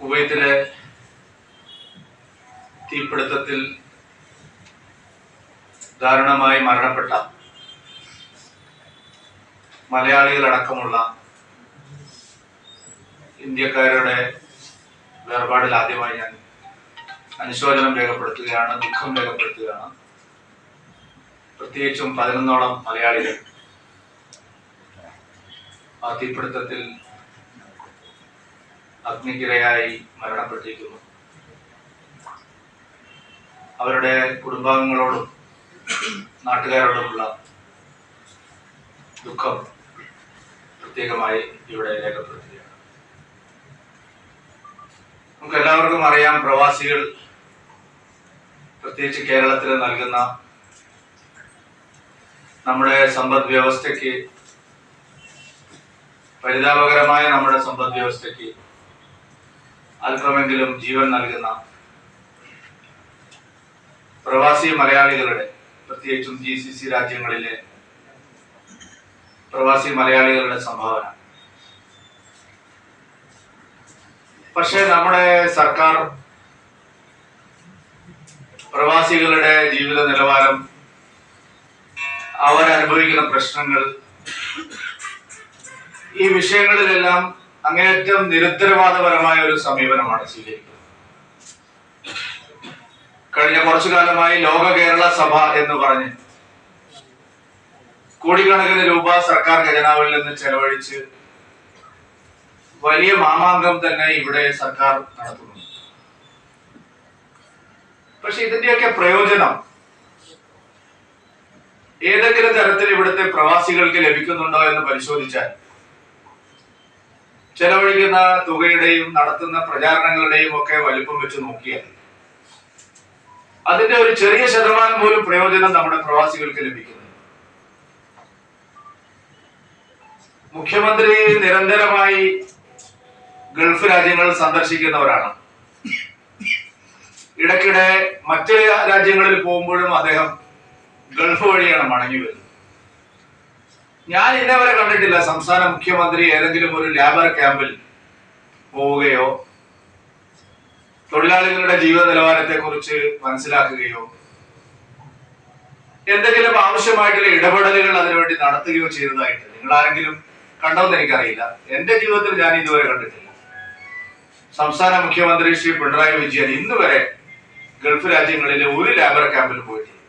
കുവൈത്തിലെ തീപിടുത്തത്തിൽ ദാരുണമായി മരണപ്പെട്ട മലയാളികളടക്കമുള്ള ഇന്ത്യക്കാരുടെ വേർപാടിൽ ആദ്യമായി ഞാൻ അനുശോചനം രേഖപ്പെടുത്തുകയാണ് ദുഃഖം രേഖപ്പെടുത്തുകയാണ്. പ്രത്യേകിച്ചും പതിനൊന്നോളം മലയാളികൾ ആ തീപിടുത്തത്തിൽ അഗ്നിക്കിരയായി മരണപ്പെട്ടിരിക്കുന്നു. അവരുടെ കുടുംബാംഗങ്ങളോടും നാട്ടുകാരോടുമുള്ള ദുഃഖം പ്രത്യേകമായി ഇവിടെ രേഖപ്പെടുത്തുകയാണ്. നമുക്ക് എല്ലാവർക്കും അറിയാം പ്രവാസികൾ പ്രത്യേകിച്ച് കേരളത്തിൽ നൽകുന്ന നമ്മുടെ സമ്പദ് വ്യവസ്ഥയ്ക്ക് പരിതാപകരമായ നമ്മുടെ സമ്പദ് വ്യവസ്ഥയ്ക്ക് അല്പമെങ്കിലും ജീവൻ നൽകുന്ന പ്രവാസി മലയാളികളുടെ പ്രത്യേകിച്ചും ജി സി സി രാജ്യങ്ങളിലെ പ്രവാസി മലയാളികളുടെ സംഭാവന. പക്ഷേ നമ്മുടെ സർക്കാർ പ്രവാസികളുടെ ജീവിത നിലവാരം അവരനുഭവിക്കുന്ന പ്രശ്നങ്ങൾ ഈ വിഷയങ്ങളിലെല്ലാം അങ്ങേയറ്റം നിരുത്തരവാദപരമായ ഒരു സമീപനമാണ് സ്വീകരിക്കുന്നത്. കഴിഞ്ഞ കുറച്ചു കാലമായി ലോക കേരള സഭ എന്ന് പറഞ്ഞ് കോടിക്കണക്കിന് രൂപ സർക്കാർ ഖജനാവിൽ നിന്ന് ചെലവഴിച്ച് വലിയ മാമാങ്കം തന്നെ ഇവിടെ സർക്കാർ നടത്തുന്നു പക്ഷെ ഇതിന്റെയൊക്കെ പ്രയോജനം ഏതെങ്കിലും തരത്തിൽ ഇവിടുത്തെ പ്രവാസികൾക്ക് ലഭിക്കുന്നുണ്ടോ എന്ന് പരിശോധിച്ചാൽ ചെലവഴിക്കുന്ന തുകയുടെയും നടത്തുന്ന പ്രചാരണങ്ങളുടെയും ഒക്കെ വലിപ്പം വെച്ച് നോക്കിയാൽ അതിന്റെ ഒരു ചെറിയ ശതമാനം പോലും പ്രയോജനം നമ്മുടെ പ്രവാസികൾക്ക് ലഭിക്കുന്നു. മുഖ്യമന്ത്രി നിരന്തരമായി ഗൾഫ് രാജ്യങ്ങൾ സന്ദർശിക്കുന്നവരാണ്. ഇടയ്ക്കിടെ മറ്റ് രാജ്യങ്ങളിൽ പോകുമ്പോഴും അദ്ദേഹം ഗൾഫ് വഴിയാണ് മടങ്ങി വരുന്നത്. ഞാൻ ഇന്നവരെ കണ്ടിട്ടില്ല. സംസ്ഥാന മുഖ്യമന്ത്രി ഏതെങ്കിലും ഒരു ലേബർ ക്യാമ്പിൽ പോവുകയോ തൊഴിലാളികളുടെ ജീവിത നിലവാരത്തെ കുറിച്ച് മനസ്സിലാക്കുകയോ എന്തെങ്കിലും ആവശ്യമായിട്ടുള്ള ഇടപെടലുകൾ അതിനുവേണ്ടി നടത്തുകയോ ചെയ്തതായിട്ട് നിങ്ങൾ ആരെങ്കിലും കണ്ടോന്ന് എനിക്കറിയില്ല. എന്റെ ജീവിതത്തിൽ ഞാൻ ഇതുവരെ കണ്ടിട്ടില്ല. സംസ്ഥാന മുഖ്യമന്ത്രി ശ്രീ പിണറായി വിജയൻ ഇന്നുവരെ ഗൾഫ് രാജ്യങ്ങളിലെ ഒരു ലേബർ ക്യാമ്പിൽ പോയിട്ടില്ല.